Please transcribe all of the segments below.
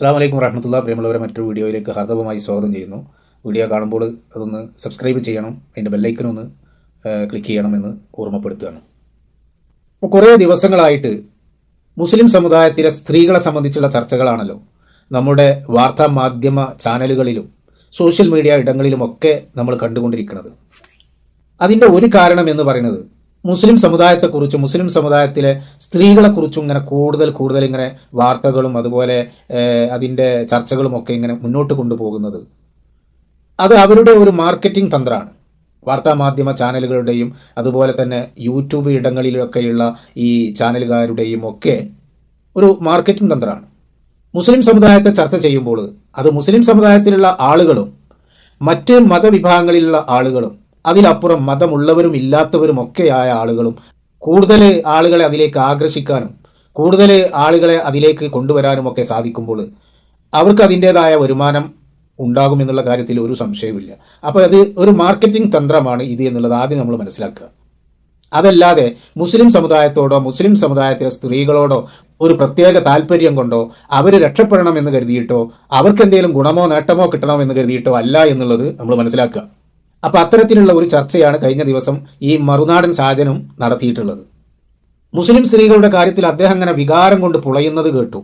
അസ്സാം വലൈക്കും വറഹമത്തുള്ള പ്രിയമുള്ളവരെ മറ്റൊരു വീഡിയോയിലേക്ക് ഹാർദവമായി സ്വാഗതം ചെയ്യുന്നു. വീഡിയോ കാണുമ്പോൾ അതൊന്ന് സബ്സ്ക്രൈബ് ചെയ്യണം അതിന്റെ ബെല്ലൈക്കനൊന്ന് ക്ലിക്ക് ചെയ്യണമെന്ന് ഓർമ്മപ്പെടുത്തുകയാണ്. അപ്പോൾ കുറേ ദിവസങ്ങളായിട്ട് മുസ്ലിം സമുദായത്തിലെ സ്ത്രീകളെ സംബന്ധിച്ചുള്ള ചർച്ചകളാണല്ലോ. നമ്മുടെ വാർത്താ മാധ്യമ ചാനലുകളിലും സോഷ്യൽ മീഡിയ ഇടങ്ങളിലുമൊക്കെ നമ്മൾ കണ്ടുകൊണ്ടിരിക്കുന്നത്. അതിന്റെ ഒരു കാരണം എന്ന് പറയുന്നത് മുസ്ലിം സമുദായത്തെക്കുറിച്ചും മുസ്ലിം സമുദായത്തിലെ സ്ത്രീകളെക്കുറിച്ചും ഇങ്ങനെ കൂടുതൽ കൂടുതൽ ഇങ്ങനെ വാർത്തകളും അതുപോലെ അതിന്റെ ചർച്ചകളും ഒക്കെ ഇങ്ങനെ മുന്നോട്ട് കൊണ്ടുപോകുന്നത്. അത് അവരുടെ ഒരു മാർക്കറ്റിംഗ് തന്ത്രമാണ്. വാർത്താ മാധ്യമ ചാനലുകളുടെയും അതുപോലെ തന്നെ യൂട്യൂബ് ഇടങ്ങളിലൊക്കെയുള്ള ഈ ചാനലുകാരുടെയും ഒക്കെ ഒരു മാർക്കറ്റിംഗ് തന്ത്രമാണ്. മുസ്ലിം സമുദായത്തെ ചർച്ച ചെയ്യുമ്പോൾ അത് മുസ്ലിം സമുദായത്തിലുള്ള ആളുകളും മറ്റ് മതവിഭാഗങ്ങളിലുള്ള ആളുകളും അതിലപ്പുറം മതമുള്ളവരും ഇല്ലാത്തവരും ഒക്കെയായ ആളുകളും കൂടുതൽ ആളുകളെ അതിലേക്ക് ആകർഷിക്കാനും കൂടുതൽ ആളുകളെ അതിലേക്ക് കൊണ്ടുവരാനും ഒക്കെ സാധിക്കുമ്പോൾ അവർക്ക് അതിന്റെതായ വരുമാനം ഉണ്ടാകുമെന്നുള്ള കാര്യത്തിൽ ഒരു സംശയവുമില്ല. അപ്പോൾ അത് ഒരു മാർക്കറ്റിംഗ് തന്ത്രമാണ് ഇത് എന്നുള്ളത് ആദ്യം നമ്മൾ മനസ്സിലാക്കുക. അതല്ലാതെ മുസ്ലിം സമുദായത്തോടോ മുസ്ലിം സമുദായത്തിലെ സ്ത്രീകളോടോ ഒരു പ്രത്യേക താല്പര്യം കൊണ്ടോ അവർ രക്ഷപ്പെടണം എന്ന് കരുതിയിട്ടോ അവർക്ക് എന്തെങ്കിലും ഗുണമോ നേട്ടമോ കിട്ടണം എന്ന് കരുതിയിട്ടോ അല്ല എന്നുള്ളത് നമ്മൾ മനസ്സിലാക്കുക. അപ്പൊ അത്തരത്തിലുള്ള ഒരു ചർച്ചയാണ് കഴിഞ്ഞ ദിവസം ഈ മറുനാടൻ സാജനും നടത്തിയിട്ടുള്ളത്. മുസ്ലിം സ്ത്രീകളുടെ കാര്യത്തിൽ അദ്ദേഹം അങ്ങനെ വികാരം കൊണ്ട് പുളയുന്നത് കേട്ടു.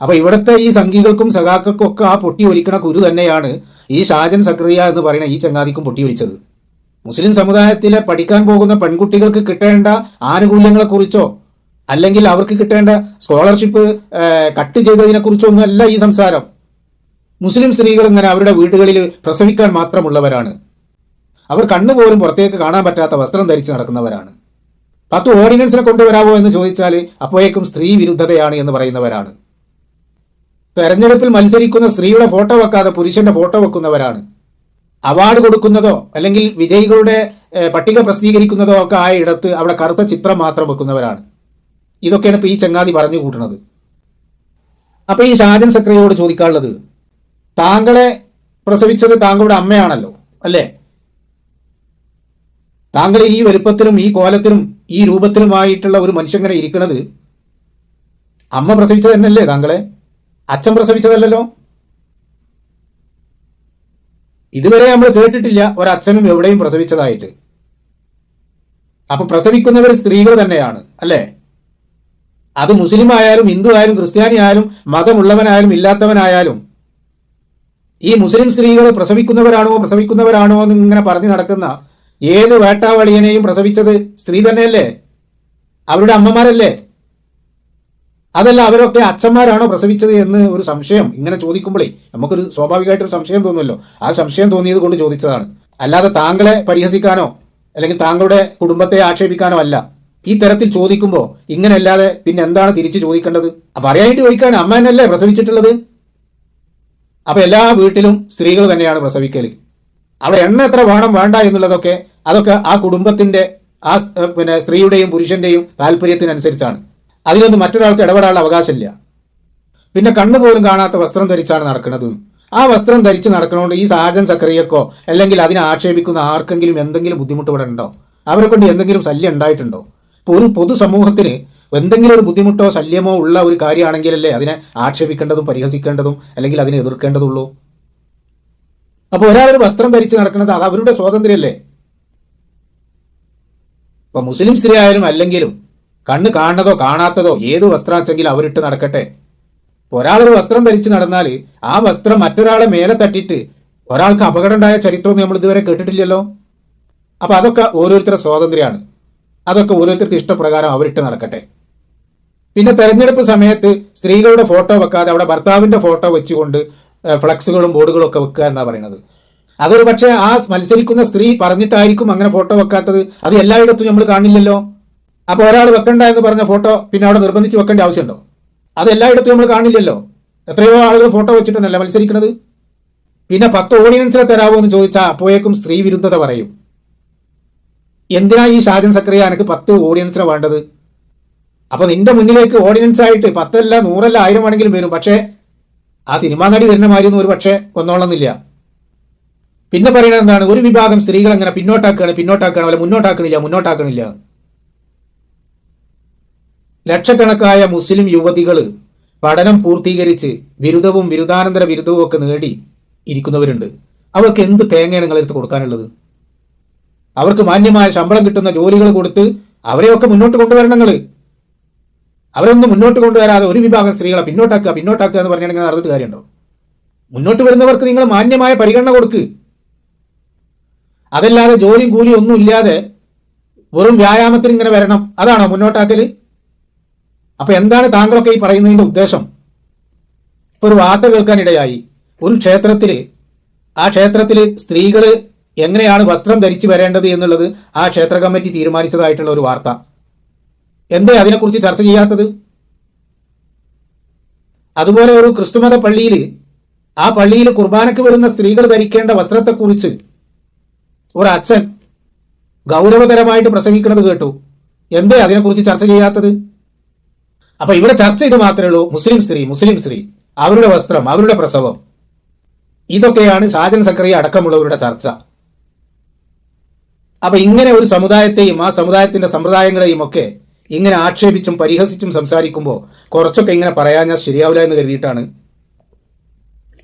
അപ്പൊ ഇവിടുത്തെ ഈ സംഘികൾക്കും സഖാക്കൾക്കും ഒക്കെ ആ പൊട്ടി ഒലിക്കണ കുരു തന്നെയാണ് ഈ ഷാജൻ സക്രിയ എന്ന് പറയുന്ന ഈ ചങ്ങാതിക്കും പൊട്ടി ഒലിച്ചത്. മുസ്ലിം സമുദായത്തിലെ പഠിക്കാൻ പോകുന്ന പെൺകുട്ടികൾക്ക് കിട്ടേണ്ട ആനുകൂല്യങ്ങളെക്കുറിച്ചോ അല്ലെങ്കിൽ അവർക്ക് കിട്ടേണ്ട സ്കോളർഷിപ്പ് കട്ട് ചെയ്തതിനെ കുറിച്ചോ ഒന്നുമല്ല ഈ സംസാരം. മുസ്ലിം സ്ത്രീകൾ ഇങ്ങനെ അവരുടെ വീടുകളിൽ പ്രസവിക്കാൻ മാത്രമുള്ളവരാണ്. അവർ കണ്ണുപോലും പുറത്തേക്ക് കാണാൻ പറ്റാത്ത വസ്ത്രം ധരിച്ച് നടക്കുന്നവരാണ്. പത്ത് ഓർഡിനൻസിനെ കൊണ്ടുവരാമോ എന്ന് ചോദിച്ചാൽ അപ്പോഴേക്കും സ്ത്രീ വിരുദ്ധതയാണ് എന്ന് പറയുന്നവരാണ്. തെരഞ്ഞെടുപ്പിൽ മത്സരിക്കുന്ന സ്ത്രീയുടെ ഫോട്ടോ വെക്കാതെ പുരുഷന്റെ ഫോട്ടോ വെക്കുന്നവരാണ്. അവാർഡ് കൊടുക്കുന്നതോ അല്ലെങ്കിൽ വിജയികളുടെ പട്ടിക പ്രസിദ്ധീകരിക്കുന്നതോ ഒക്കെ ആയ ഇടത്ത് അവിടെ കറുത്ത ചിത്രം മാത്രം വെക്കുന്നവരാണ്. ഇതൊക്കെയാണ് ഇപ്പൊ ഈ ചങ്ങാതി പറഞ്ഞു കൂട്ടുന്നത്. അപ്പൊ ഈ ഷാജൻ സക്രയോട് ചോദിക്കാനുള്ളത് താങ്കളെ പ്രസവിച്ചത് താങ്കളുടെ അമ്മയാണല്ലോ അല്ലേ? താങ്കൾ ഈ വലുപ്പത്തിലും ഈ കോലത്തിലും ഈ രൂപത്തിലുമായിട്ടുള്ള ഒരു മനുഷ്യങ്ങനെ ഇരിക്കുന്നത് അമ്മ പ്രസവിച്ചത് തന്നെയല്ലേ താങ്കളെ? അച്ഛൻ പ്രസവിച്ചതല്ലല്ലോ? ഇതുവരെ നമ്മൾ കേട്ടിട്ടില്ല ഒരച്ഛനും എവിടെയും പ്രസവിച്ചതായിട്ട്. അപ്പൊ പ്രസവിക്കുന്നവർ സ്ത്രീകൾ തന്നെയാണ് അല്ലേ? അത് മുസ്ലിം ആയാലും ഹിന്ദു ആയാലും ക്രിസ്ത്യാനി ആയാലും മതമുള്ളവനായാലും ഇല്ലാത്തവനായാലും ഈ മുസ്ലിം സ്ത്രീകൾ പ്രസവിക്കുന്നവരാണോ പ്രസവിക്കുന്നവരാണോ എന്ന് ഇങ്ങനെ പറഞ്ഞു നടക്കുന്ന ഏത് വേട്ടാവളിയനെയും പ്രസവിച്ചത് സ്ത്രീ തന്നെയല്ലേ? അവരുടെ അമ്മമാരല്ലേ? അതല്ല അവരൊക്കെ അച്ഛന്മാരാണോ പ്രസവിച്ചത് എന്ന് ഒരു സംശയം ഇങ്ങനെ ചോദിക്കുമ്പോഴേ നമുക്കൊരു സ്വാഭാവികമായിട്ടൊരു സംശയം തോന്നുമല്ലോ. ആ സംശയം തോന്നിയത് കൊണ്ട് ചോദിച്ചതാണ്. അല്ലാതെ താങ്കളെ പരിഹസിക്കാനോ അല്ലെങ്കിൽ താങ്കളുടെ കുടുംബത്തെ ആക്ഷേപിക്കാനോ അല്ല. ഈ തരത്തിൽ ചോദിക്കുമ്പോൾ ഇങ്ങനെയല്ലാതെ പിന്നെ എന്താണ് തിരിച്ചു ചോദിക്കേണ്ടത്? അപ്പൊ അറിയാനായിട്ട് ചോദിക്കാണ് അമ്മ പ്രസവിച്ചിട്ടുള്ളത്? അപ്പൊ എല്ലാ വീട്ടിലും സ്ത്രീകൾ തന്നെയാണ് പ്രസവിക്കൽ അവിടെ എണ്ണ എത്ര വേണം വേണ്ട എന്നുള്ളതൊക്കെ അതൊക്കെ ആ കുടുംബത്തിന്റെ ആ പിന്നെ സ്ത്രീയുടെയും പുരുഷന്റെയും താല്പര്യത്തിനനുസരിച്ചാണ്. അതിലൊന്നും മറ്റൊരാൾക്ക് ഇടപെടാനുള്ള അവകാശമില്ല. പിന്നെ കണ്ണു പോലും കാണാത്ത വസ്ത്രം ധരിച്ചാണ് നടക്കുന്നത്. ആ വസ്ത്രം ധരിച്ച് നടക്കണോണ്ട് ഈ സാജൻ സക്രിയക്കോ അല്ലെങ്കിൽ അതിനെ ആക്ഷേപിക്കുന്ന ആർക്കെങ്കിലും എന്തെങ്കിലും ബുദ്ധിമുട്ട് ഇവിടെ ഉണ്ടോ? അവരെ കൊണ്ട് എന്തെങ്കിലും ശല്യം ഉണ്ടായിട്ടുണ്ടോ? ഇപ്പോൾ ഒരു പൊതുസമൂഹത്തിന് എന്തെങ്കിലും ഒരു ബുദ്ധിമുട്ടോ ശല്യമോ ഉള്ള ഒരു കാര്യമാണെങ്കിലല്ലേ അതിനെ ആക്ഷേപിക്കേണ്ടതും പരിഹസിക്കേണ്ടതും അല്ലെങ്കിൽ അതിനെ എതിർക്കേണ്ടതുള്ളൂ? അപ്പോൾ ഒരാൾ ഒരു വസ്ത്രം ധരിച്ച് നടക്കുന്നത് അത് അവരുടെ സ്വാതന്ത്ര്യമല്ലേ ഇപ്പൊ മുസ്ലിം സ്ത്രീ ആയാലും അല്ലെങ്കിലും കണ്ണ് കാണുന്നതോ കാണാത്തതോ ഏത് വസ്ത്രമാച്ചെങ്കിലും അവരിട്ട് നടക്കട്ടെ. ഒരാളൊരു വസ്ത്രം ധരിച്ച് നടന്നാൽ ആ വസ്ത്രം മറ്റൊരാളെ മേലെ തട്ടിയിട്ട് ഒരാൾക്ക് അപകടം ഉണ്ടായ ചരിത്രമൊന്നും നമ്മൾ ഇതുവരെ കേട്ടിട്ടില്ലല്ലോ? അപ്പൊ അതൊക്കെ ഓരോരുത്തരുടെ സ്വാതന്ത്ര്യമാണ്. അതൊക്കെ ഓരോരുത്തർക്ക് ഇഷ്ടപ്രകാരം അവരിട്ട് നടക്കട്ടെ. പിന്നെ തെരഞ്ഞെടുപ്പ് സമയത്ത് സ്ത്രീകളുടെ ഫോട്ടോ വെക്കാതെ അവിടെ ഭർത്താവിന്റെ ഫോട്ടോ വെച്ചുകൊണ്ട് ഫ്ലക്സുകളും ബോർഡുകളും ഒക്കെ വെക്കുക എന്നാ പറയുന്നത്. അതൊരു പക്ഷേ ആ മത്സരിക്കുന്ന സ്ത്രീ പറഞ്ഞിട്ടായിരിക്കും അങ്ങനെ ഫോട്ടോ വെക്കാത്തത്. അത് എല്ലായിടത്തും നമ്മൾ കാണില്ലല്ലോ. അപ്പൊ ഒരാൾ വെക്കണ്ട എന്ന് പറഞ്ഞ ഫോട്ടോ പിന്നെ അവിടെ നിർബന്ധിച്ച് വെക്കേണ്ട ആവശ്യമുണ്ടോ? അത് എല്ലായിടത്തും നമ്മൾ കാണില്ലല്ലോ. എത്രയോ ആളുകൾ ഫോട്ടോ വെച്ചിട്ടല്ല മത്സരിക്കുന്നത്? പിന്നെ പത്ത് ഓഡിയൻസിനെ തരാമോ എന്ന് ചോദിച്ചാൽ അപ്പോഴേക്കും സ്ത്രീ വിരുദ്ധത പറയും. എന്തിനാ ഈ ഷാജൻ സക്രിയ എനിക്ക് പത്ത് ഓഡിയൻസിനെ വേണ്ടത്? അപ്പൊ നിന്റെ മുന്നിലേക്ക് ഓർഡിനൻസ് ആയിട്ട് പത്തല്ല നൂറല്ല ആയിരം ആണെങ്കിലും വരും. പക്ഷേ ആ സിനിമാ നടി വരുന്ന മാതിരിയൊന്നും ഒരു പക്ഷേ ഒന്നോളന്നില്ല പിന്നെ പറയുന്നത് എന്താണ്? ഒരു വിഭാഗം സ്ത്രീകൾ അങ്ങനെ പിന്നോട്ടാക്കുകയാണ് പിന്നോട്ടാക്കുകയാണ് അല്ലെ മുന്നോട്ടാക്കണില്ല മുന്നോട്ടാക്കണില്ല. ലക്ഷക്കണക്കായ മുസ്ലിം യുവതികൾ പഠനം പൂർത്തീകരിച്ച് ബിരുദവും ബിരുദാനന്തര ബിരുദവും ഒക്കെ നേടി ഇരിക്കുന്നവരുണ്ട്. അവർക്ക് എന്ത് തേങ്ങയാണ് നിങ്ങളെടുത്ത് കൊടുക്കാനുള്ളത്? അവർക്ക് മാന്യമായ ശമ്പളം കിട്ടുന്ന ജോലികൾ കൊടുത്ത് അവരെയൊക്കെ മുന്നോട്ട് കൊണ്ടുവരണം നിങ്ങൾ അവരൊന്നും മുന്നോട്ട് കൊണ്ടുവരാതെ ഒരു വിഭാഗം സ്ത്രീകളെ പിന്നോട്ടാക്കുക പിന്നോട്ടാക്കുക എന്ന് പറഞ്ഞിട്ടുണ്ടെങ്കിൽ നടന്നിട്ട് കാര്യമുണ്ടോ? മുന്നോട്ട് വരുന്നവർക്ക് നിങ്ങൾ മാന്യമായ പരിഗണന കൊടുക്ക്. അതല്ലാതെ ജോലിയും കൂലിയും ഒന്നും ഇല്ലാതെ വെറും വ്യായാമത്തിന് ഇങ്ങനെ വരണം. അതാണോ മുന്നോട്ടാക്കൽ അപ്പൊ എന്താണ് താങ്കളൊക്കെ ഈ പറയുന്നതിന്റെ ഉദ്ദേശം? ഇപ്പൊ ഒരു വാർത്ത കേൾക്കാനിടയായി ഒരു ക്ഷേത്രത്തിൽ ആ ക്ഷേത്രത്തിൽ സ്ത്രീകൾ എങ്ങനെയാണ് വസ്ത്രം ധരിച്ചു വരേണ്ടത് എന്നുള്ളത് ആ ക്ഷേത്ര കമ്മിറ്റി തീരുമാനിച്ചതായിട്ടുള്ള ഒരു വാർത്ത. എന്തേ അതിനെക്കുറിച്ച് ചർച്ച ചെയ്യാത്തത്? അതുപോലെ ഒരു ക്രിസ്തുമത പള്ളിയിൽ ആ പള്ളിയിൽ കുർബാനയ്ക്ക് വരുന്ന സ്ത്രീകൾ ധരിക്കേണ്ട വസ്ത്രത്തെക്കുറിച്ച് ഒരു അച്ഛൻ ഗൗരവതരമായിട്ട് പ്രസംഗിക്കുന്നത് കേട്ടു. എന്തേ അതിനെക്കുറിച്ച് ചർച്ച ചെയ്യാത്തത്? അപ്പൊ ഇവിടെ ചർച്ച ഇത് മാത്രമേ ഉള്ളൂ. മുസ്ലിം സ്ത്രീ മുസ്ലിം സ്ത്രീ അവരുടെ വസ്ത്രം അവരുടെ പ്രസവം. ഇതൊക്കെയാണ് ഷാജൻ സക്കറിയ അടക്കമുള്ളവരുടെ ചർച്ച. അപ്പൊ ഇങ്ങനെ ഒരു സമുദായത്തെയും ആ സമുദായത്തിന്റെ സമ്പ്രദായങ്ങളെയും ഒക്കെ ഇങ്ങനെ ആക്ഷേപിച്ചും പരിഹസിച്ചും സംസാരിക്കുമ്പോൾ കുറച്ചൊക്കെ ഇങ്ങനെ പറയാൻ ഞാൻ ശരിയാവില്ല എന്ന് കരുതിയിട്ടാണ്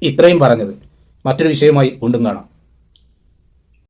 ഇത്രയും പറഞ്ഞത്. മറ്റൊരു വിഷയമായി വീണ്ടും കാണാം.